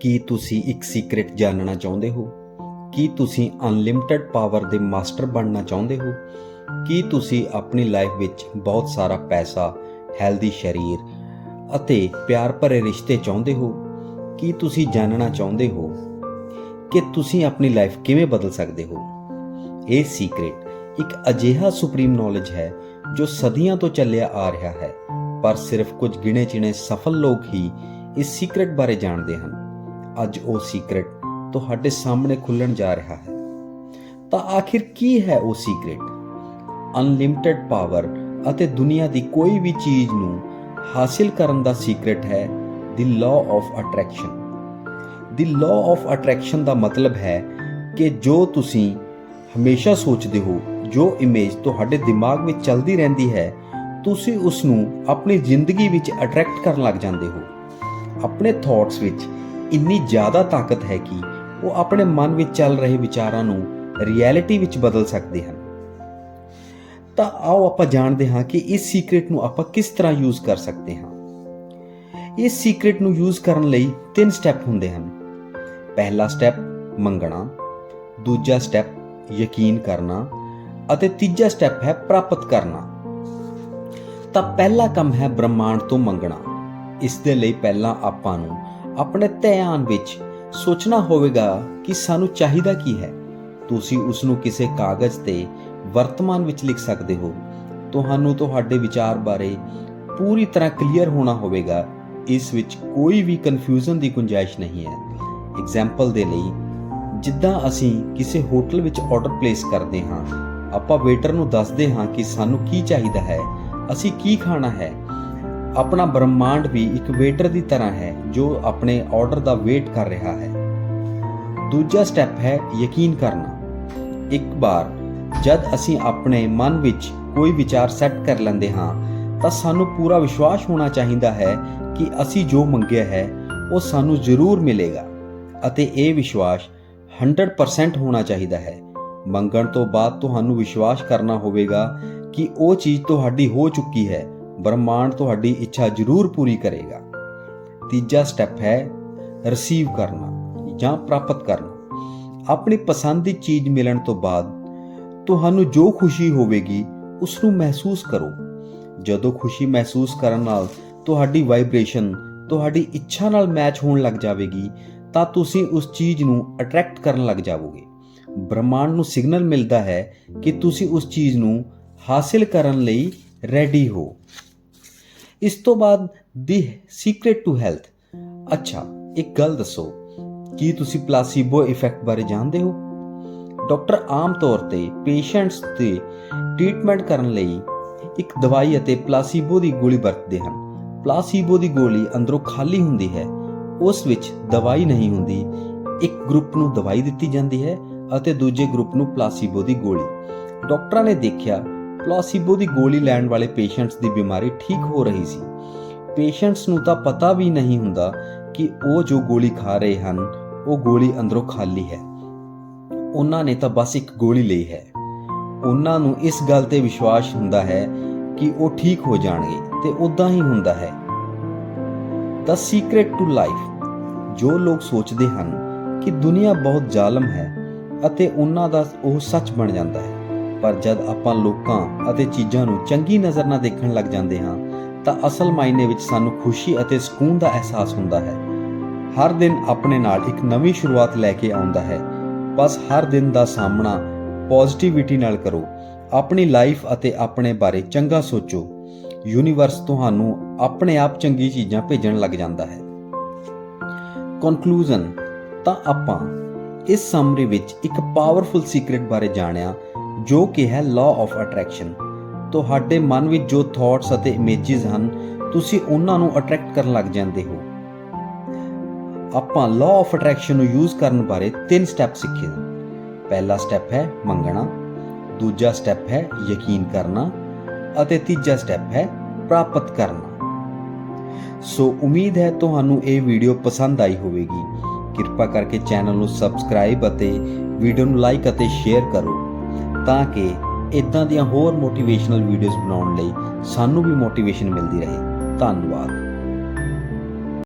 ਕੀ ਤੁਸੀਂ ਇੱਕ ਸੀਕ੍ਰੇਟ ਜਾਣਨਾ ਚਾਹੁੰਦੇ ਹੋ? ਕੀ ਤੁਸੀਂ ਅਨਲਿਮਿਟਿਡ ਪਾਵਰ ਦੇ ਮਾਸਟਰ ਬਣਨਾ ਚਾਹੁੰਦੇ ਹੋ? ਕੀ ਤੁਸੀਂ ਆਪਣੀ ਲਾਈਫ ਵਿੱਚ ਬਹੁਤ ਸਾਰਾ ਪੈਸਾ ਹੈਲਦੀ ਸਰੀਰ ਅਤੇ ਪਿਆਰ ਭਰੇ ਰਿਸ਼ਤੇ ਚਾਹੁੰਦੇ ਹੋ? ਕੀ ਤੁਸੀਂ ਜਾਣਨਾ ਚਾਹੁੰਦੇ ਹੋ ਕਿ ਤੁਸੀਂ ਆਪਣੀ ਲਾਈਫ ਕਿਵੇਂ ਬਦਲ ਸਕਦੇ ਹੋ? ਇਹ ਸੀਕ੍ਰੇਟ ਇੱਕ ਅਜਿਹਾ ਸੁਪਰੀਮ ਨੌਲੇਜ ਹੈ ਜੋ ਸਦੀਆਂ ਤੋਂ ਚੱਲਿਆ ਆ ਰਿਹਾ ਹੈ, ਪਰ ਸਿਰਫ ਕੁਝ ਗਿਣੇ ਚਿਣੇ ਸਫਲ ਲੋਕ ਹੀ ਇਸ ਸੀਕ੍ਰੇਟ ਬਾਰੇ ਜਾਣਦੇ ਹਨ। ਅੱਜ ਉਹ ਸੀਕ੍ਰੇਟ ਤੁਹਾਡੇ ਸਾਹਮਣੇ ਖੁੱਲਣ ਜਾ ਰਿਹਾ ਹੈ। ਤਾਂ ਆਖਿਰ ਕੀ ਹੈ ਉਹ ਸੀਕ੍ਰੇਟ ਅਨਲਿਮਿਟਿਡ ਪਾਵਰ ਅਤੇ ਦੁਨੀਆ ਦੀ ਕੋਈ ਵੀ ਚੀਜ਼ ਨੂੰ ਹਾਸਿਲ ਕਰਨ ਦਾ ਸੀਕ੍ਰੇਟ ਹੈ ਦੀ ਲਾਅ ਆਫ ਅਟਰੈਕਸ਼ਨ ਦੀ ਲਾਅ ਆਫ ਅਟਰੈਕਸ਼ਨ ਦਾ ਮਤਲਬ ਹੈ ਕਿ ਜੋ ਤੁਸੀਂ ਹਮੇਸ਼ਾ ਸੋਚਦੇ ਹੋ, ਜੋ ਇਮੇਜ ਤੁਹਾਡੇ ਦਿਮਾਗ ਵਿੱਚ ਚੱਲਦੀ ਰਹਿੰਦੀ ਹੈ, ਤੁਸੀਂ ਉਸ ਨੂੰ ਆਪਣੀ ਜ਼ਿੰਦਗੀ ਵਿੱਚ ਅਟਰੈਕਟ ਕਰਨ ਲੱਗ ਜਾਂਦੇ ਹੋ। ਆਪਣੇ ਥਾਟਸ ਵਿੱਚ ਇੰਨੀ ਜ਼ਿਆਦਾ ਤਾਕਤ ਹੈ ਕਿ ਉਹ ਆਪਣੇ ਮਨ ਵਿੱਚ ਚੱਲ ਰਹੇ ਵਿਚਾਰਾਂ ਨੂੰ ਰਿਐਲਿਟੀ ਵਿੱਚ ਬਦਲ ਸਕਦੇ ਹਨ। ਤਾਂ ਆਓ ਆਪਾਂ ਜਾਣਦੇ ਹਾਂ ਕਿ ਇਸ ਸੀਕ੍ਰੇਟ ਨੂੰ ਆਪਾਂ ਕਿਸ ਤਰ੍ਹਾਂ ਯੂਜ਼ ਕਰ ਸਕਦੇ ਹਾਂ। ਇਸ ਸੀਕ੍ਰੇਟ ਨੂੰ ਯੂਜ਼ ਕਰਨ ਲਈ ਤਿੰਨ ਸਟੈਪ ਹੁੰਦੇ ਹਨ। ਪਹਿਲਾ ਸਟੈਪ ਮੰਗਣਾ, ਦੂਜਾ ਸਟੈਪ ਯਕੀਨ ਕਰਨਾ ਅਤੇ ਤੀਜਾ ਸਟੈਪ ਹੈ ਪ੍ਰਾਪਤ ਕਰਨਾ। ਤਾਂ ਪਹਿਲਾ ਕੰਮ ਹੈ ਬ੍ਰਹਮਾਂਡ ਤੋਂ ਮੰਗਣਾ। ਇਸ ਦੇ ਲਈ ਪਹਿਲਾਂ ਆਪਾਂ ਨੂੰ ਆਪਣੇ ਧਿਆਨ ਵਿੱਚ ਸੋਚਣਾ ਹੋਵੇਗਾ ਕਿ ਸਾਨੂੰ ਚਾਹੀਦਾ ਕੀ ਹੈ। ਤੁਸੀਂ ਉਸ ਨੂੰ ਕਿਸੇ ਕਾਗਜ਼ ਤੇ ਵਰਤਮਾਨ ਵਿੱਚ ਲਿਖ ਸਕਦੇ ਹੋ। ਤੁਹਾਨੂੰ ਤੁਹਾਡੇ ਵਿਚਾਰ ਬਾਰੇ ਪੂਰੀ ਤਰ੍ਹਾਂ ਕਲੀਅਰ ਹੋਣਾ ਹੋਵੇਗਾ। ਇਸ ਵਿੱਚ ਕੋਈ ਵੀ ਕਨਫਿਊਜ਼ਨ ਦੀ ਗੁੰਜਾਇਸ਼ ਨਹੀਂ ਹੈ। ਐਗਜ਼ਾਮਪਲ ਦੇ ਲਈ, ਜਿੱਦਾਂ ਅਸੀਂ ਕਿਸੇ ਹੋਟਲ ਵਿੱਚ ਆਰਡਰ ਪਲੇਸ ਕਰਦੇ ਹਾਂ, ਆਪਾਂ ਵੇਟਰ ਨੂੰ ਦੱਸਦੇ ਹਾਂ ਕਿ ਸਾਨੂੰ ਕੀ ਚਾਹੀਦਾ ਹੈ, ਅਸੀਂ ਕੀ ਖਾਣਾ ਹੈ ਆਪਣਾ ਬ੍ਰਹਮਾਂਡ ਵੀ ਇੱਕ ਵੇਟਰ ਦੀ ਤਰ੍ਹਾਂ ਹੈ ਜੋ ਆਪਣੇ ਆਰਡਰ ਦਾ ਵੇਟ ਕਰ ਰਿਹਾ ਹੈ। ਦੂਜਾ ਸਟੈਪ ਹੈ ਯਕੀਨ ਕਰਨਾ। ਇੱਕ ਵਾਰ ਜਦ ਅਸੀਂ ਆਪਣੇ ਮਨ ਵਿੱਚ ਕੋਈ ਵਿਚਾਰ ਸੈੱਟ ਕਰ ਲੈਂਦੇ ਹਾਂ, ਤਾਂ ਸਾਨੂੰ ਪੂਰਾ ਵਿਸ਼ਵਾਸ ਹੋਣਾ ਚਾਹੀਦਾ ਹੈ ਕਿ ਅਸੀਂ ਜੋ ਮੰਗਿਆ ਹੈ, ਉਹ ਸਾਨੂੰ ਜ਼ਰੂਰ ਮਿਲੇਗਾ ਅਤੇ ਇਹ ਵਿਸ਼ਵਾਸ 100% ਹੋਣਾ ਚਾਹੀਦਾ ਹੈ। ਮੰਗਣ ਤੋਂ ਬਾਅਦ ਤੁਹਾਨੂੰ ਵਿਸ਼ਵਾਸ ਕਰਨਾ ਹੋਵੇਗਾ ਕਿ ਉਹ ਚੀਜ਼ ਤੁਹਾਡੀ ਹੋ ਚੁੱਕੀ ਹੈ। ਬ੍ਰਹਮਾਂਡ ਤੁਹਾਡੀ ਇੱਛਾ ਜ਼ਰੂਰ ਪੂਰੀ ਕਰੇਗਾ। ਤੀਜਾ ਸਟੈਪ ਹੈ ਰਿਸੀਵ ਕਰਨਾ ਜਾਂ ਪ੍ਰਾਪਤ ਕਰਨਾ। ਆਪਣੀ ਪਸੰਦ ਦੀ ਚੀਜ਼ ਮਿਲਣ ਤੋਂ ਬਾਅਦ ਤੁਹਾਨੂੰ ਜੋ ਖੁਸ਼ੀ ਹੋਵੇਗੀ ਉਸ ਨੂੰ ਮਹਿਸੂਸ ਕਰੋ। ਜਦੋਂ ਖੁਸ਼ੀ ਮਹਿਸੂਸ ਕਰਨ ਨਾਲ ਤੁਹਾਡੀ ਵਾਈਬ੍ਰੇਸ਼ਨ ਤੁਹਾਡੀ ਇੱਛਾ ਨਾਲ ਮੈਚ ਹੋਣ ਲੱਗ ਜਾਵੇਗੀ, ਤਾਂ ਤੁਸੀਂ ਉਸ ਚੀਜ਼ ਨੂੰ ਅਟਰੈਕਟ ਕਰਨ ਲੱਗ ਜਾਵੋਗੇ। ਬ੍ਰਹਮਾਂਡ ਨੂੰ ਸਿਗਨਲ ਮਿਲਦਾ ਹੈ ਕਿ ਤੁਸੀਂ ਉਸ ਚੀਜ਼ ਨੂੰ ਹਾਸਿਲ ਕਰਨ ਲਈ ਰੈਡੀ ਹੋ। ਇਸ ਤੋਂ ਬਾਅਦ ਦੀ ਸੀਕ੍ਰੇਟ ਟੂ ਹੈਲਥ ਅੱਛਾ, ਇੱਕ ਗੱਲ ਦੱਸੋ, ਕੀ ਤੁਸੀਂ ਪਲਾਸੀਬੋ ਇਫੈਕਟ ਬਾਰੇ ਜਾਣਦੇ ਹੋ? ਡਾਕਟਰ ਆਮ ਤੌਰ ਤੇ ਪੇਸ਼ੈਂਟਸ ਦੇ ਟ੍ਰੀਟਮੈਂਟ ਕਰਨ ਲਈ ਇੱਕ ਦਵਾਈ ਅਤੇ ਪਲਾਸੀਬੋ ਦੀ ਗੋਲੀ ਵਰਤਦੇ ਹਨ। ਪਲਾਸੀਬੋ ਦੀ ਗੋਲੀ ਅੰਦਰੋਂ ਖਾਲੀ ਹੁੰਦੀ ਹੈ, ਉਸ ਵਿੱਚ ਦਵਾਈ ਨਹੀਂ ਹੁੰਦੀ। ਇੱਕ ਗਰੁੱਪ ਨੂੰ ਦਵਾਈ ਦਿੱਤੀ ਜਾਂਦੀ ਹੈ ਅਤੇ ਦੂਜੇ ਗਰੁੱਪ ਨੂੰ ਪਲਾਸੀਬੋ ਦੀ ਗੋਲੀ। ਡਾਕਟਰਾਂ ਨੇ ਦੇਖਿਆ ਪਲਾਸੀਬੋ ਦੀ ਗੋਲੀ ਲੈਣ ਵਾਲੇ ਪੇਸ਼ੈਂਟਸ ਦੀ ਬਿਮਾਰੀ ਠੀਕ ਹੋ ਰਹੀ ਸੀ। ਪੇਸ਼ੈਂਟਸ ਨੂੰ ਤਾਂ ਪਤਾ ਵੀ ਨਹੀਂ ਹੁੰਦਾ ਕਿ ਉਹ ਜੋ ਗੋਲੀ ਖਾ ਰਹੇ ਹਨ, ਉਹ ਗੋਲੀ ਅੰਦਰੋਂ ਖਾਲੀ ਹੈ। ਉਹਨਾਂ ਨੇ ਤਾਂ ਬਸ ਇੱਕ ਗੋਲੀ ਲਈ ਹੈ। ਉਹਨਾਂ ਨੂੰ ਇਸ ਗੱਲ ਤੇ ਵਿਸ਼ਵਾਸ ਹੁੰਦਾ ਹੈ ਕਿ ਉਹ ਠੀਕ ਹੋ ਜਾਣਗੇ ਤੇ ਉਦਾਂ ਹੀ ਹੁੰਦਾ ਹੈ। ਦਾ ਸੀਕ੍ਰੇਟ ਟੂ ਲਾਈਫ ਜੋ ਲੋਕ ਸੋਚਦੇ ਹਨ ਕਿ ਦੁਨੀਆ ਬਹੁਤ ਜ਼ਾਲਮ ਹੈ ਅਤੇ ਉਹਨਾਂ ਦਾ ਉਹ ਸੱਚ ਬਣ ਜਾਂਦਾ ਹੈ। ਪਰ ਜਦ ਆਪਾਂ ਲੋਕਾਂ ਅਤੇ ਚੀਜ਼ਾਂ ਨੂੰ ਚੰਗੀ ਨਜ਼ਰ ਨਾਲ ਦੇਖਣ ਲੱਗ ਜਾਂਦੇ ਹਾਂ, ਤਾਂ ਅਸਲ ਮਾਇਨੇ ਵਿੱਚ ਸਾਨੂੰ ਖੁਸ਼ੀ ਅਤੇ ਸਕੂਨ ਦਾ ਅਹਿਸਾਸ ਹੁੰਦਾ ਹੈ। ਹਰ ਦਿਨ ਆਪਣੇ ਨਾਲ ਇੱਕ ਨਵੀਂ ਸ਼ੁਰੂਆਤ ਲੈ ਕੇ ਆਉਂਦਾ ਹੈ। ਬਸ ਹਰ ਦਿਨ ਦਾ ਸਾਹਮਣਾ ਪੋਜ਼ਿਟਿਵਿਟੀ ਨਾਲ ਕਰੋ। ਆਪਣੀ ਲਾਈਫ ਅਤੇ ਆਪਣੇ ਬਾਰੇ ਚੰਗਾ ਸੋਚੋ। ਯੂਨੀਵਰਸ ਤੁਹਾਨੂੰ ਆਪਣੇ ਆਪ ਚੰਗੀ ਚੀਜ਼ਾਂ ਭੇਜਣ ਲੱਗ ਜਾਂਦਾ ਹੈ। ਕਨਕਲੂਜਨ ਤਾਂ ਆਪਾਂ ਇਸ ਸਮਰੀ ਵਿੱਚ ਇੱਕ ਪਾਵਰਫੁਲ ਸੀਕ੍ਰੇਟ ਬਾਰੇ ਜਾਣਿਆ ਜੋ ਕਿ ਹੈ ਲਾਅ ਆਫ ਅਟਰੈਕਸ਼ਨ ਤੁਹਾਡੇ ਮਨ ਵਿੱਚ ਜੋ ਥਾਟਸ ਅਤੇ ਇਮੇਜਸ ਹਨ, ਤੁਸੀਂ ਉਹਨਾਂ ਨੂੰ ਅਟਰੈਕਟ ਕਰਨ ਲੱਗ ਜਾਂਦੇ ਹੋ। ਆਪਾਂ ਲਾਅ ਆਫ ਅਟਰੈਕਸ਼ਨ ਨੂੰ ਯੂਜ਼ ਕਰਨ ਬਾਰੇ ਤਿੰਨ ਸਟੈਪ ਸਿੱਖੇ ਹਨ ਪਹਿਲਾ ਸਟੈਪ ਹੈ ਮੰਗਣਾ, ਦੂਜਾ ਸਟੈਪ ਹੈ ਯਕੀਨ ਕਰਨਾ, ਅਤੇ ਤੀਜਾ ਸਟੈਪ ਹੈ ਪ੍ਰਾਪਤ ਕਰਨਾ। ਸੋ ਉਮੀਦ ਹੈ ਤੁਹਾਨੂੰ ਇਹ ਵੀਡੀਓ ਪਸੰਦ ਆਈ ਹੋਵੇਗੀ। ਕਿਰਪਾ ਕਰਕੇ ਚੈਨਲ ਨੂੰ ਸਬਸਕ੍ਰਾਈਬ ਅਤੇ ਵੀਡੀਓ ਨੂੰ ਲਾਈਕ ਅਤੇ ਸ਼ੇਅਰ ਕਰੋ। ਤਾਂ ਕਿ ਇਦਾਂ ਦੀਆਂ ਹੋਰ ਮੋਟੀਵੇਸ਼ਨਲ ਵੀਡੀਓਜ਼ ਬਣਾਉਣ ਲਈ ਸਾਨੂੰ ਵੀ ਮੋਟੀਵੇਸ਼ਨ ਮਿਲਦੀ ਰਹੇ। ਧੰਨਵਾਦ।